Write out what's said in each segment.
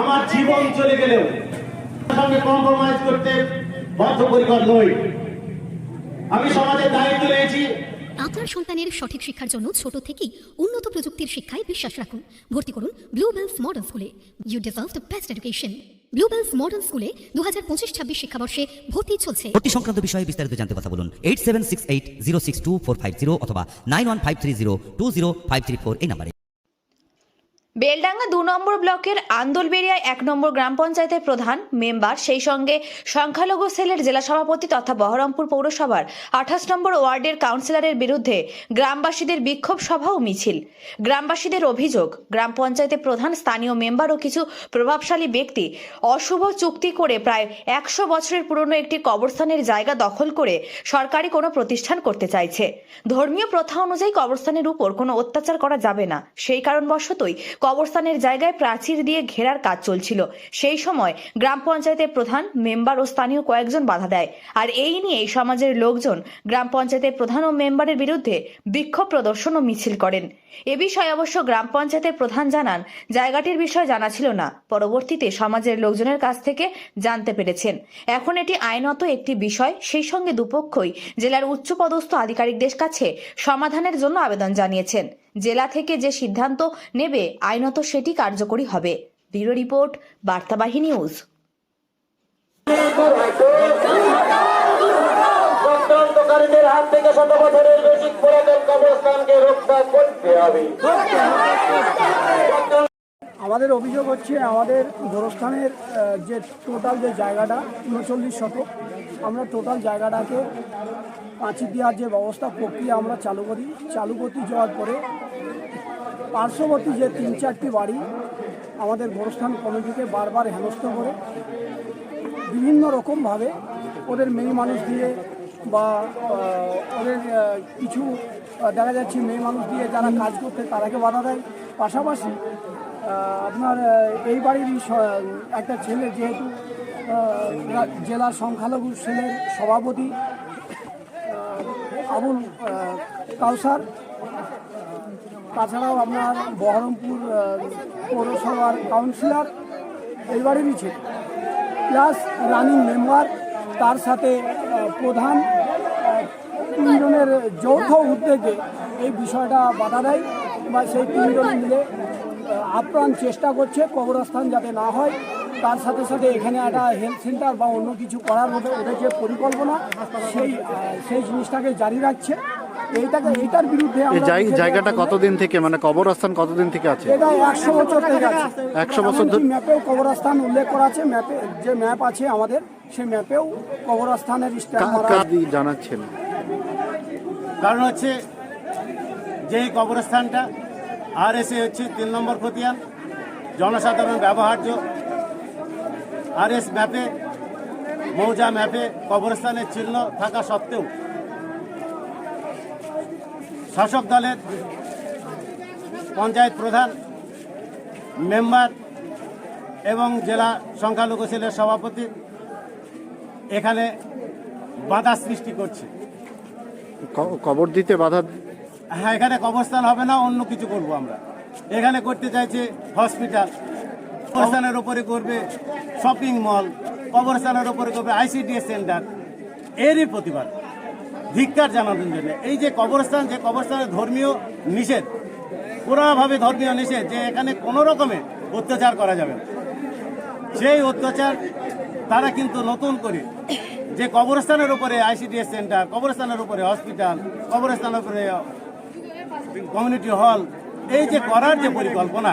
আমার জীবন চলে গেলেও সঙ্গে কম্প্রোমাইজ করতে বদ্ধপরিকর নই। আমি সমাজের দায়িত্ব নিয়েছি। আপনার সন্তানের সঠিক শিক্ষার জন্য ছোট থেকেই উন্নত প্রযুক্তির শিক্ষায় বিশ্বাস রাখুন। ভর্তি করুন ব্লু বেলস মডার্ন স্কুলে you deserve the best education blue bells modern স্কুলে দু হাজার পঁচিশ ছাব্বিশ শিক্ষাবর্ষে ভর্তি চলছে। ভর্তি সংক্রান্ত বিষয়ে বিস্তারিত জানতে কথা বলুন eight seven six eight zero six two four five zero অথবা nine one five three zero two zero five three four এই নাম্বারে। বেলডাঙ্গা দু নম্বর ব্লকের আন্দোলবেড়িয়া এক নম্বর গ্রাম পঞ্চায়েতের প্রধান মেম্বার, সেই সঙ্গে সংখ্যালঘু সেলের জেলা সভাপতি তথা বহরমপুর পৌরসভার আঠাশ নম্বর ওয়ার্ডের কাউন্সিলরের বিরুদ্ধে গ্রামবাসীদের বিক্ষোভ সভা ও মিছিল। গ্রামবাসীদের অভিযোগ, গ্রাম পঞ্চায়েতের প্রধান, স্থানীয় মেম্বার ও কিছু প্রভাবশালী ব্যক্তি অশুভ চুক্তি করে প্রায় একশো বছরের পুরনো একটি কবরস্থানের জায়গা দখল করে সরকারি কোনো প্রতিষ্ঠান করতে চাইছে। ধর্মীয় প্রথা অনুযায়ী কবরস্থানের উপর কোনো অত্যাচার করা যাবে না। সেই কারণবশতই কবরস্থানের জায়গায় প্রাচীর দিয়ে ঘেরার কাজ চলছিল। সেই সময় গ্রাম পঞ্চায়েতের প্রধান, মেম্বার ও স্থানীয় কয়েকজন বাধা দেয়। আর এই নিয়ে সমাজের লোকজন গ্রাম পঞ্চায়েতের প্রধান ও মেম্বারের বিরুদ্ধে বিক্ষোভ প্রদর্শন ও মিছিল করেন। এ বিষয়ে অবশ্য গ্রাম পঞ্চায়েতের প্রধান জানান, জায়গাটির বিষয় জানা ছিল না। পরবর্তীতে সমাজের লোকজনের কাছ থেকে জানতে পেরেছেন। এখন এটি আইনত একটি বিষয়। সেই সঙ্গে দুপক্ষই জেলার উচ্চপদস্থ আধিকারিকদের কাছে সমাধানের জন্য আবেদন জানিয়েছেন। জেলা থেকে যে সিদ্ধান্ত নেবে আইনত সেটি কার্যকরী হবে। Bureau report Bartabahi news. চক্রান্তকারীদের হাত থেকে শত বছরের বেশি পুরাতন কবরস্থানকে রক্ষা করতে হবে। আমাদের অভিযোগ হচ্ছে আমাদের গোরস্থানের যে টোটাল যে জায়গাটা উনচল্লিশ শতক আমরা টোটাল জায়গাটাকে পাঁচিল দেওয়ার যে ব্যবস্থা প্রক্রিয়া আমরা চালু করি, চালু করতে যাওয়ার পরে পার্শ্ববর্তী যে তিন চারটি বাড়ি আমাদের গোরস্থান কমিটিকে বারবার হেনস্থ করে, বিভিন্ন রকমভাবে ওদের মেয়ে মানুষ দিয়ে বা ওদের কিছু দেখা যাচ্ছে মেয়ে মানুষ দিয়ে যারা কাজ করতে তারাকে বাধা দেয়। পাশাপাশি আপনার এই বাড়িরই একটা ছেলে যেহেতু জেলার সংখ্যালঘু সেলের সভাপতি আবুল কাউসার। তাছাড়াও আপনার বহরমপুর পৌরসভার কাউন্সিলর এই বাড়িরই ছিল প্লাস রানিং মেম্বার, তার সাথে প্রধান তিনজনের যৌথ উদ্যোগে এই বিষয়টা বাধা দেয় বা সেই তিনজন মিলে আপ্রাণ চেষ্টা করছে কবরস্থান যাতে না হয়। তার সাথে সাথে এখানে একটা হেলথ সেন্টার বা অন্য কিছু করার মধ্যে ওদের যে পরিকল্পনা সেই সেই জিনিসটাকে জারি রাখছে। এইটাকে এইটার বিরুদ্ধে জায়গাটা কতদিন থেকে মানে কবরস্থান কতদিন থেকে আছে? এটা একশো বছর থেকে আছে। 100 বছর ধরে- ম্যাপেও কবরস্থান উল্লেখ করা আছে ম্যাপে যে ম্যাপ আছে আমাদের সেই ম্যাপেও কবরস্থানের জানাচ্ছেন। কারণ হচ্ছে যে এই কবরস্থানটা আর এসে হচ্ছে তিন নম্বর খতিয়ান জনসাধারণ ব্যবহার্য আর এস ম্যাপে মৌজা ম্যাপে কবরস্থানের চিহ্ন থাকা সত্ত্বেও শাসক দলের পঞ্চায়েত প্রধান মেম্বার এবং জেলা সংখ্যালঘু সেলের সভাপতি এখানে বাধা সৃষ্টি করছে। কবর দিতে বাধা হ্যাঁ এখানে কবরস্থান হবে না অন্য কিছু করব আমরা। এখানে করতে চাইছে হসপিটাল কবরস্থানের উপরে করবে শপিং মল, কবরস্থানের উপরে করবে আইসিডিএস সেন্টার। এরই প্রতিবাদ। ধিক্কার জানানোর জন্য। এই যে কবরস্থান, যে কবরস্থানের ধর্মীয় নিষেধ, পুরাভাবে ধর্মীয় নিষেধ, যে এখানে কোনো রকমে অত্যাচার করা যাবে সেই অত্যাচার তারা কিন্তু নতুন করে যে কবরস্থানের উপরে আইসিডিএস সেন্টার, কবরস্থানের উপরে হসপিটাল, কবরস্থানের উপরে কমিউনিটি হল এই যে করার যে পরিকল্পনা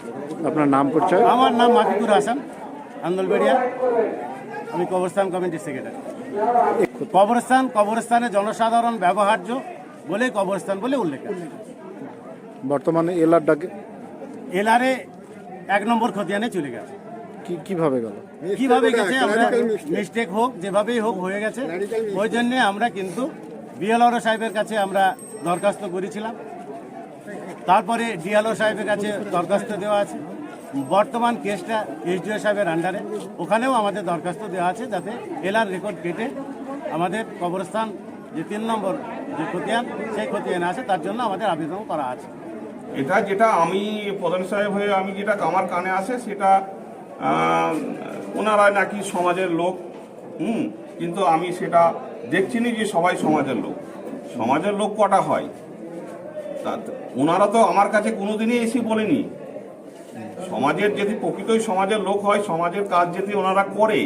আপনার নাম পরিচয়? আমার নাম মাফিকুর হাসান আন্দোলবেড়িয়া আমি কবরস্থান কমিটির সেক্রেটারি। কবরস্থান কবরস্থানে জনসাধারণ ব্যবহার্য বলে কবরস্থান বলে উল্লেখ বর্তমানে এলার ডাকে এলারে এক নম্বর খতিয়ানে চলে গেছে। কি কীভাবে গেল? কীভাবে গেছে? আমরা মিস্টেক হোক যেভাবেই হোক হয়ে গেছে। ওই জন্যে আমরা কিন্তু বিএলআর সাহেবের কাছে আমরা দরখাস্ত করেছিলাম। তারপরে ডিএলও সাহেবের কাছে দরখাস্ত দেওয়া আছে। বর্তমান কেসটা এসডিও সাহেবের আন্ডারে ওখানেও আমাদের দরখাস্ত দেওয়া আছে যাতে এলার রেকর্ড কেটে আমাদের কবরস্থান যে তিন নম্বর যে খতিয়ান, সেই খতিয়ান আছে, তার জন্য আমাদের আবেদন করা আছে। এটা যেটা আমি প্রধান সাহেব হয়ে আমি যেটা আমার কানে আসে, সেটা ওনারা নাকি সমাজের লোক, হুম, কিন্তু আমি সেটা দেখছি যে সবাই সমাজের লোক। সমাজের লোক কটা হয়? তা ওনারা তো আমার কাছে কোনোদিনই এসে বলেনি। সমাজের যদি প্রকৃতই সমাজের লোক হয়, সমাজের কাজ যদি ওনারা করে,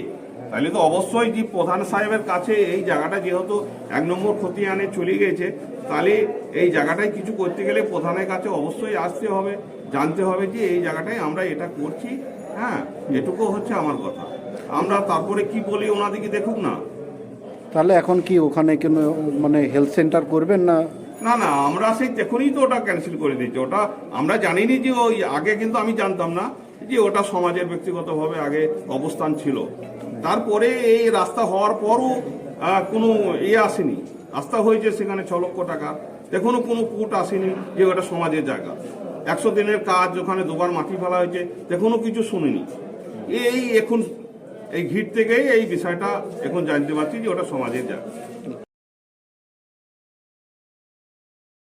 তাহলে তো অবশ্যই যে প্রধান সাহেবের কাছে এই জায়গাটা যেহেতু এক নম্বর খতিয়ানে চলে গেছে তাহলে এই জায়গাটায় কিছু করতে গেলে প্রধানের কাছে অবশ্যই আসতে হবে, জানতে হবে যে এই জায়গাটায় আমরা এটা করছি হ্যাঁ এটুকু হচ্ছে আমার কথা। আমরা তারপরে কি বলি ওনাদিকে দেখুক না। তাহলে এখন কি ওখানে কোনো মানে হেলথ সেন্টার করবেন না না না, আমরা সেই তখনই তো ওটা ক্যান্সেল করে দিচ্ছি ওটা আমরা জানিনি যে ওই আগে কিন্তু আমি জানতাম না যে ওটা সমাজের ব্যক্তিগতভাবে আগে অবস্থান ছিল। তারপরে এই রাস্তা হওয়ার পরও কোনো ইয়ে আসেনি। রাস্তা হয়েছে সেখানে ছ লক্ষ টাকা। এখনও কোনো কুট আসেনি যে ওটা সমাজের জায়গা। একশো দিনের কাজ ওখানে দুবার মাটি ফেলা হয়েছে, এখনও কিছু শুনিনি। এই এখন, এই ঘির থেকেই এই বিষয়টা এখন জানতে পারছি যে ওটা সমাজের জায়গা।